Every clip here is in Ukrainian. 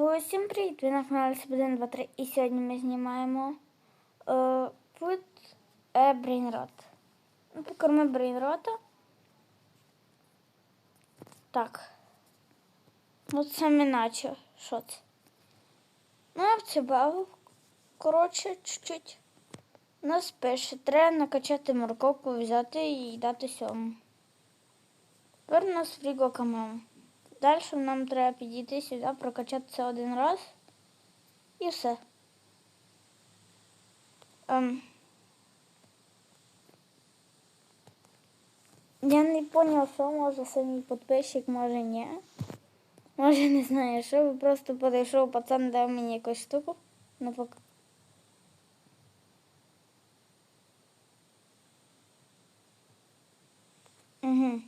Усім привіт! Ви на каналі Сабодин 23 і сьогодні ми знімаємо е, a Brain Rot. Ну, Покорми брейнрота. Так. От саме наче. Що це? Ну, я в це бавив. Коротше, чуть-чуть. Нас пише, треба накачати морковку, взяти і дати сьому. Тепер у нас фріго камео. Далі нам треба підійти сюди, прокачатися один раз. І все. Ем. Я не зрозумів, що може самий підписчик, може ні. Може не знаю, що просто підійшов, пацан дав мені якусь штуку. Ну, пок... Угу.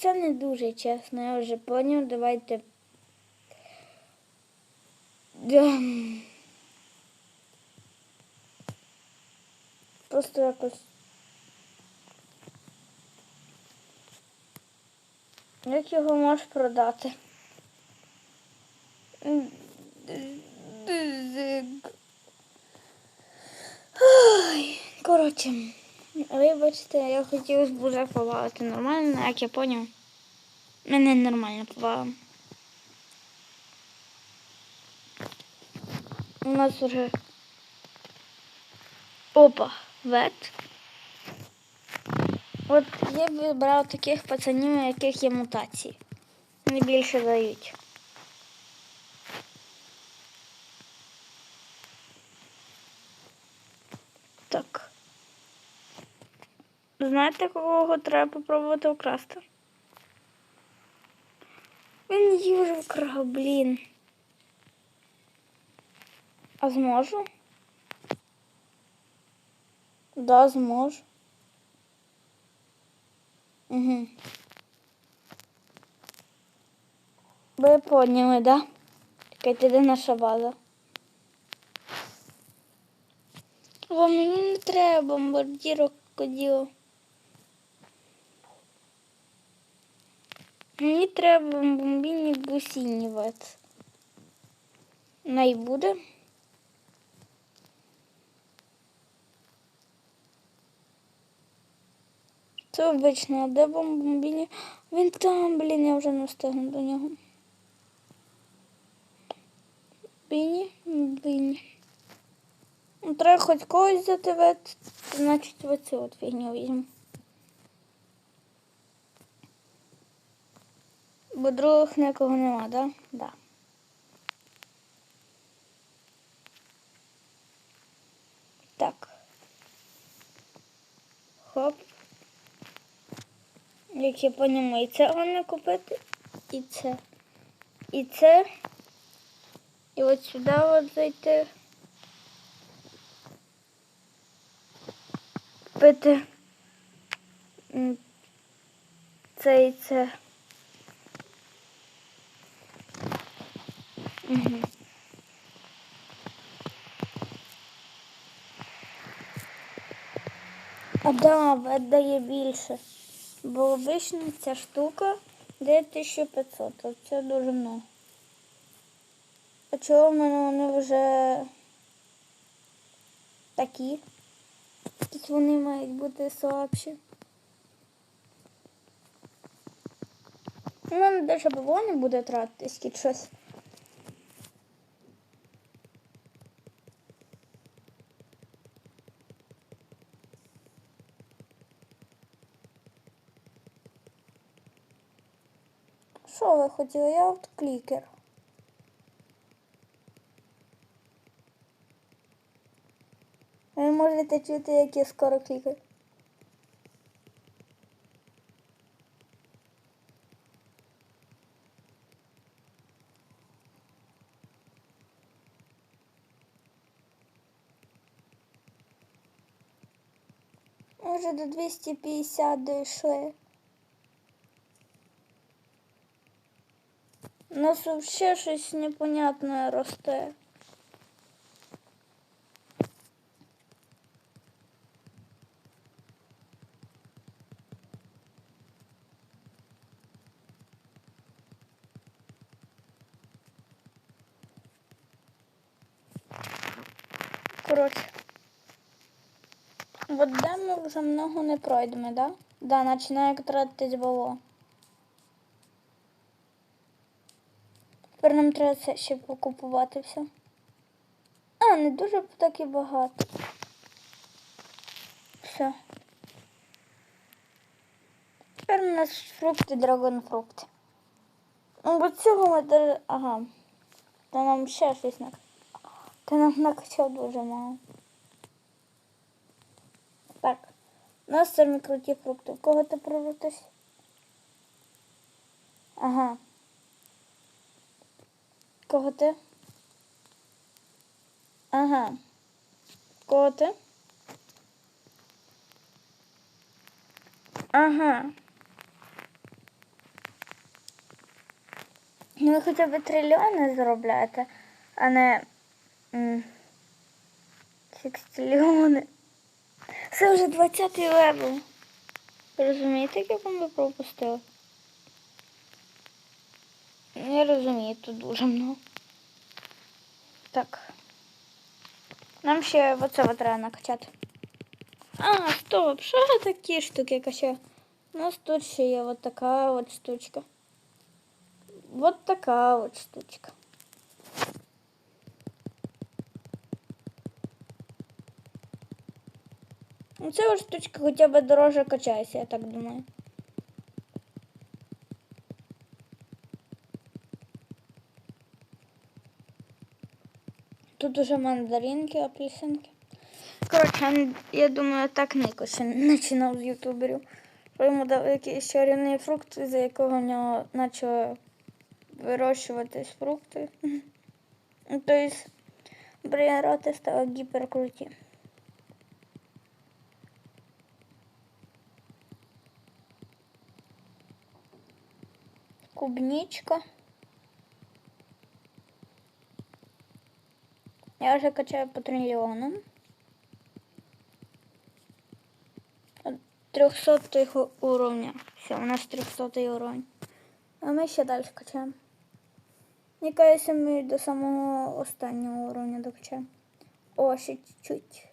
Це не дуже чесно, я вже поняв. Давайте. Да. Просто якось. Як його можеш продати? Ой, коротше. Вибачте, я хотів б уже побавити нормально, як я поняв. Мене нормально побавив. У нас уже опа, вет. От я б вибрав таких пацанів, у яких є мутації. Вони більше дають. Так. Знаєте, кого треба попробувати вкрасти? Він її вже вкрав, блін. А зможу? Да, зможу. Угу. Ви поняли, да? Чекайте, де наша база? О, мені не треба бомбардірок коділо. Мені треба бомбійні бусіні. Най буде. Це обично, а де бомбійні? Він там, блін, я вже не встигну до нього. Біні, біні. Ну, треба хоч когось взяти значить оцю от фігню візьму. Бо других нікого нема, да? Да. Так. Хоп. Як я понімаю, і це головне купити, і це. І це. І от сюди от зайти. Купити це і це. А да, вет дає більше. Бо обично ця штука дає 1500, а це дуже много. А чого в мене вони вже такі? Тут вони мають бути слабші. У мене даже бабло буде тратитись, кіт щось. Що ви? Я от клікер. Ви можете чути, як я скоро клікаю. Ми вже до 250 дійшли. нас вообще щось непонятне росте. Коротше. От де ми вже много не пройдемо, да? Да, починає тратитись було. Треба це ще покупувати все. А, не дуже так і багато. Все. Тепер у нас фрукти, драгонфрукти. Ну, бо цього ми даже... Ага. Та нам ще щось на... Та нам накачав дуже мало. Так. У нас самі круті фрукти. У кого ти прорватися? Ага. Кого ти? Ага. Кого ти? Ага. Ну, ви хоча б трильйони заробляєте, а не секстильйони. Це вже 20-й левел. Розумієте, як я вам пропустила? Я розумію, тут дуже много. Так. Нам ще оце от треба накачати. А, стоп, що за такі штуки качаю? У нас тут ще є от така от штучка. Вот така от штучка. Ну, Ця от штучка хоча б дороже качається, я так думаю. Тут уже мандаринки, апельсинки. Коротше, я думаю, так Нико ще починав з ютуберів. Йому дав якийсь чарівний фрукт, за якого в нього почали вирощуватись фрукти. Тобто бріароти стали гіперкруті. Клубничка. Я вже качаю по трильйонам. 300 уровня. Все, у нас 300 уровень. А ми ще далі качаємо. Мені кажется, ми до самого останнього уровня докачаємо. О, ще чуть-чуть.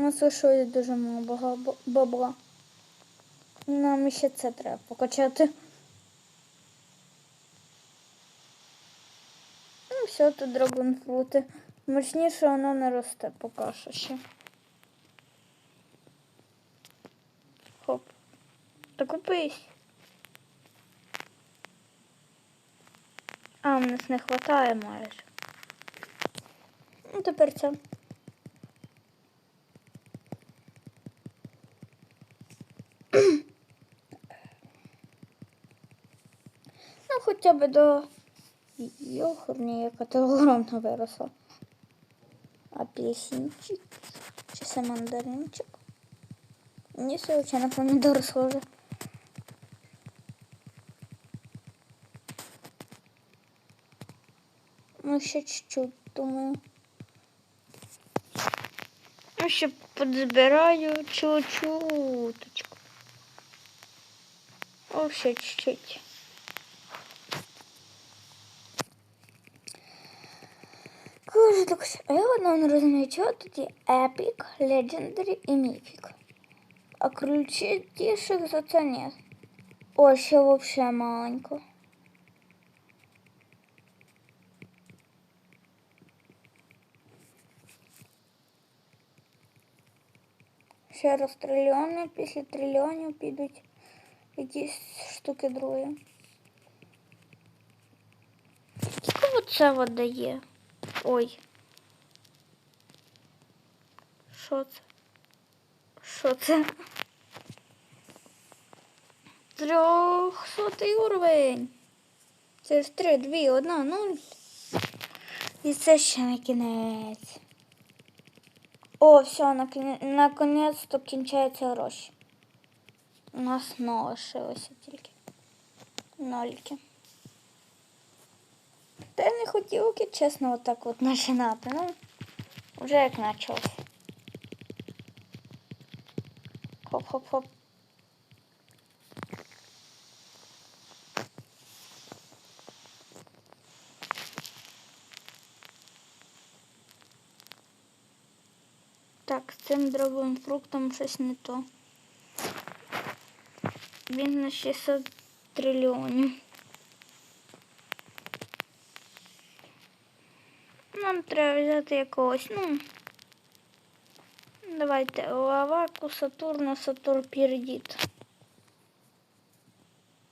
У нас лишилось дуже мало бабла. Нам ще це треба покачати. Ну, все, тут драгонфрути. Мощніше воно не росте поки що ще. Хоп. Та купись. А, в нас не вистачає майже. Ну, тепер це. Ну, хоча б до йохурні, яка то огромна виросла. Апельсинчик. Чи це мандаринчик? Мені все на помідор схоже. Ну, ще чуть-чуть, думаю. Ну, ще подзбираю чуть-чуточку. О, чуть-чуть. Каже, так, а я одного не розумію, чого тут є Epic, Legendary і Mythic. А ключі тіших за це нет. О, ще вообще маленько. Ще раз трильйони, після трильйонів підуть якісь штуки другі. Скільки це от дає? Ой. Що це? Що це? Трьохсотий уровень. Це ж 3, 2, 1, 0. І це ще не кінець. О, все, наконець-то кінчаються гроші. У нас ноль лишилося тільки. Нольки. Та я не хотів, чесно, отак от починати. Ну, вже як почався. Хоп-хоп-хоп. Так, з цим дробовим фруктом щось не то. Він на 600 трильйонів. Нам треба взяти якогось, ну. Давайте Лаваку, Сатурна, Сатур Пірдіт.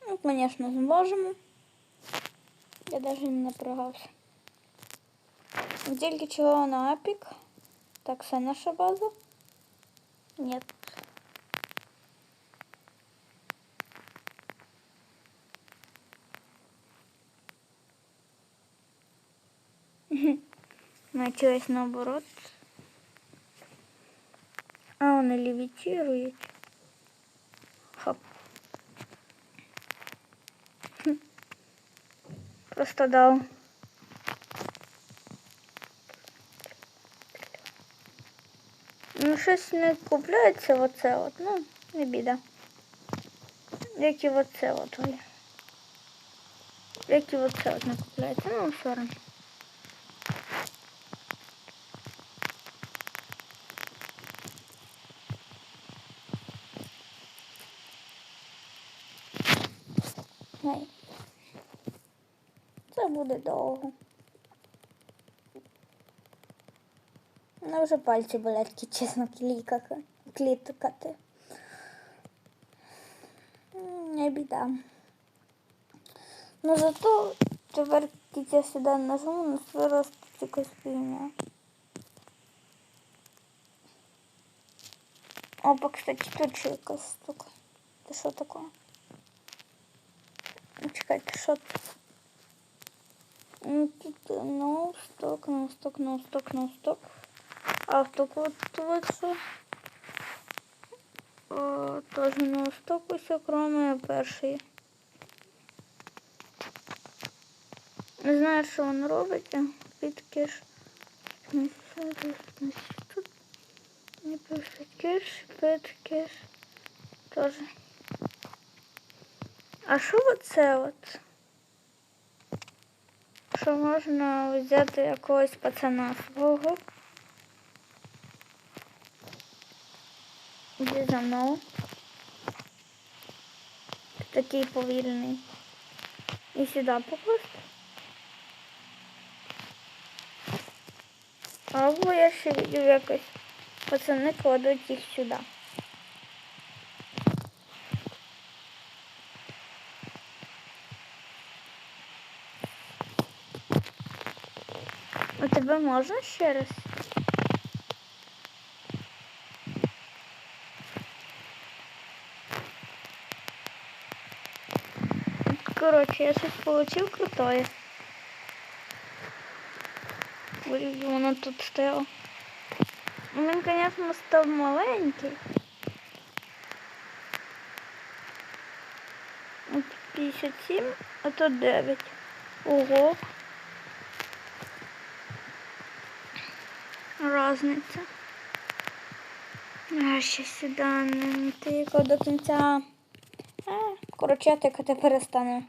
Ну, звісно, зможемо. Я навіть не напрягався. Тільки чого на апік? Так, це наша база? Нет. Началось наоборот. А, он левитирует. Хоп. Хм. Просто дал. Ну, щось не купляється оце от, ну, не біда. Як і оце от. ой. Як і оце от не купляється, ну, все Буде довго. Ну, вже пальці болять, чесно, клікати. клікати. Не біда. Ну зато тепер я сюди нажму, на виросте якась фігня. Опа, кстати, тут ще якась штука. Це що таке? Чекайте, що це? Ну, тут ноусток, ноусток, ноусток, ноусток. А в таку от вот що? О, ноусток усе, кроме першої. Не знаю, що він робить. Підкиш. Тут не підкиш, підкиш. Теж. А що оце от? Що можна взяти якогось пацана свого? Іди за мною. Такий повільний. І сюди покласти. Або я ще видів якось. Пацани кладуть їх сюди. Тебе можна ще раз? Короче, я щось получил крутое. Ой, воно тут стояло. Він, конечно, став маленький. От 57, а то 9. Ого. Разниця. А ще сюди не тикав до кінця. А, коротше, я тикати перестану.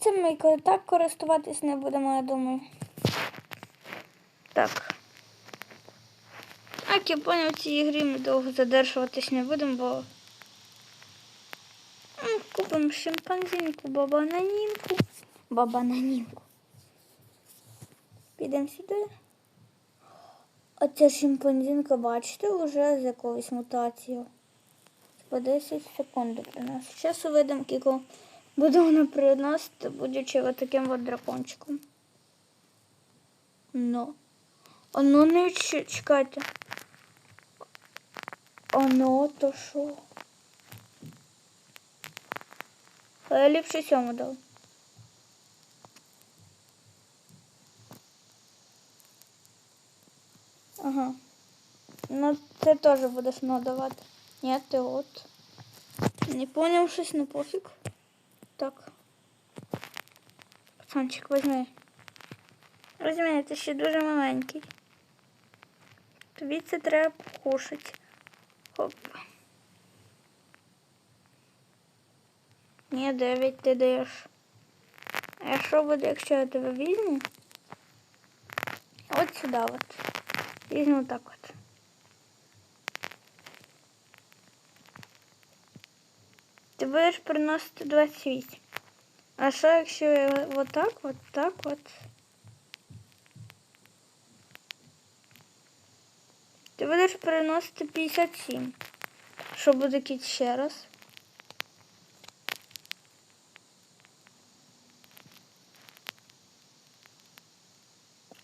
Цим ми так користуватись не будемо, я думаю. Так. Як я поняв, в цій грі ми довго задержуватись не будемо, бо купимо шимпанзінку, бабананінку. Бабананінку. Підемо сюди. Оця шимпанзінка, бачите, вже з якоюсь мутацією. По 10 секунд при нас. Зараз увидимо, кіко буде вона приносити, будучи от таким от дракончиком. Ну. А ну не чекайте. А ну, то що? Я ліпше сьому дав. Ага. Ну це теж будеш надавати. Ні, ти от. Не понял щось, ну пофіг. Так. Пацанчик, возьми. Розумію, ти ще дуже маленький. Тобі це треба кушати. Хоп. Ні, дев'ять ти даєш. А що буде, якщо я тебе вільні? От сюди от. Візьму так от. Ти будеш приносити 28. А що якщо я от так, от так от? Ти будеш приносити 57. Що буде кіт ще раз?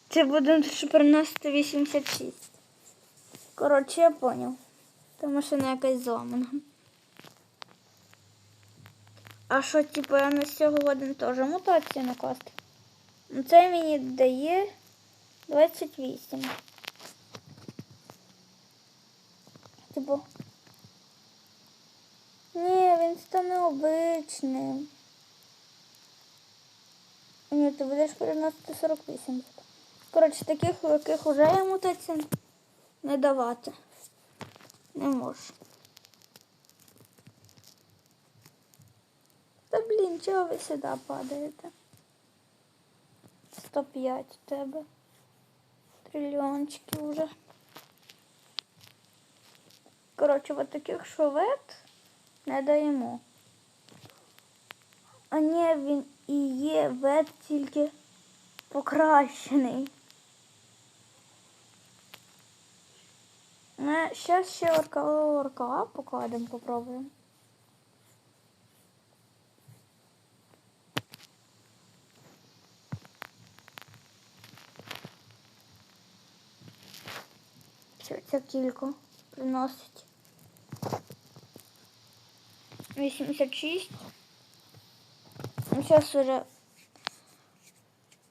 Ти будеш приносити 86. Коротше, я поняв. Та машина якась зламана. А що, типу, я на цього годин теж мутацію накласти? Ну, Це мені дає 28. Типу. Ні, він стане обичним. Ні, ти будеш переносити 48. Коротше, таких, яких вже є мутація, не давати. Не можу. Та блін, чого ви сюди падаєте? 105 у тебе. Трильйончиків вже. Коротше, от таких шовет не даємо. А ні, він і є вет тільки покращений. Ми зараз ще орка орка покладемо. Що ця кілька приносить? 86. Зараз вже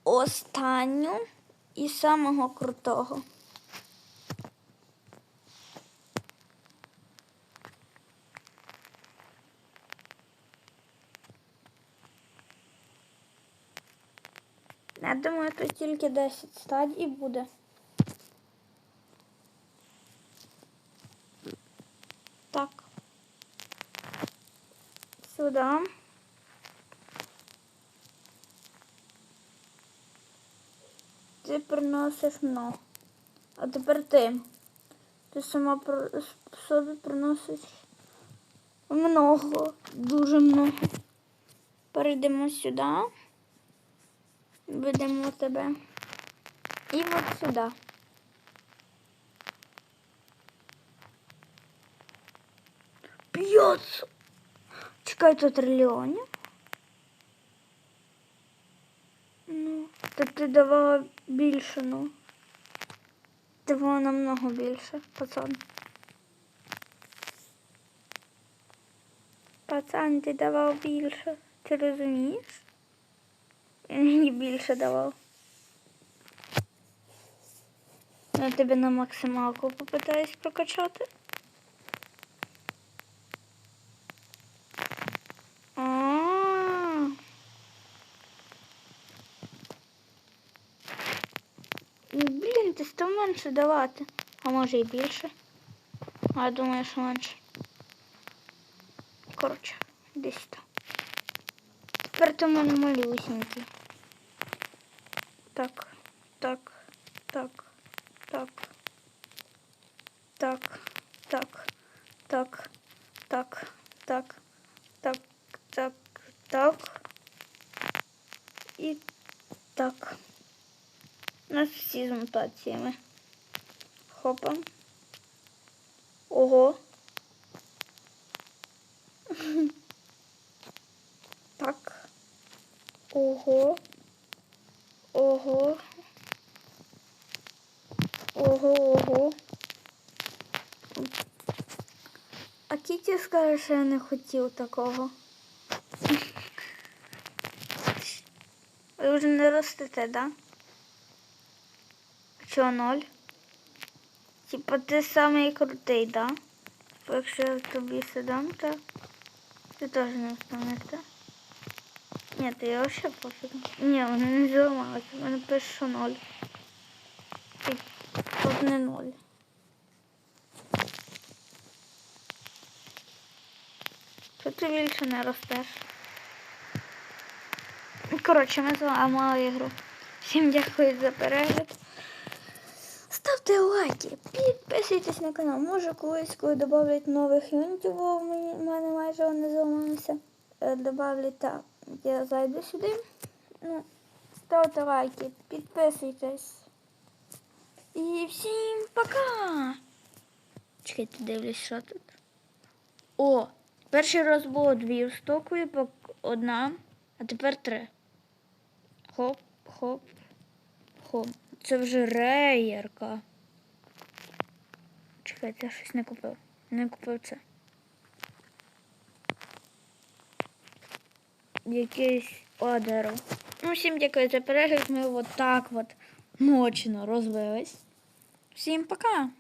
останню і самого крутого. Я думаю, тут тільки 10 стадій буде. Так. Сюда. Ти приносиш много. А тепер ти. Ти сама собі приносиш много, дуже много. Перейдемо сюди. Ведемо тебе. І от сюди. П'ять. Чекай, тут трильйонів. Ну, то ти давала більше, ну. Давала намного більше, пацан. Пацан, ти давав більше. Ти розумієш? Мені більше давав. Я тебе на максималку попитаюсь прокачати. А. Ну, Блін, ти став менше давати. А може і більше. А я думаю, що менше. Коротше, десь так. Тепер в мене малюсенький. Так, так, так, так. Так, так, так, так, так, так, так, так. І так. У нас всі з мутаціями. Хопа. Ого. Так. Ого. Ого, ого. А Що я не хотів такого. Ви вже не ростете, да? Чого ноль? Типа ти самий крутий, да? Якщо я тобі сидам, то ти теж не встанете. Ні, то я вообще пофіг. Ні, вони не зламалися. Вони пише, ноль. Тут не ноль. Ти більше не ростеш? Коротше, ми зламали ігру. Всім дякую за перегляд. Ставте лайки, підписуйтесь на канал. Може колись, коли додавлять нових юнітів, бо в мене майже вони зламалися. е, Добавлять так. Я зайду сюди. Ну, ставте лайки, підписуйтесь. І всім пока! Чекайте, дивлюсь, що тут. О! Перший раз було дві в стоку і пок- одна, а тепер три. Хоп, хоп, хоп. Це вже реєрка. Чекайте, я щось не купив. Не купив це. Якийсь одеру. Ну, всім дякую за перегляд. Ми от так от мощно розвились. Всім пока!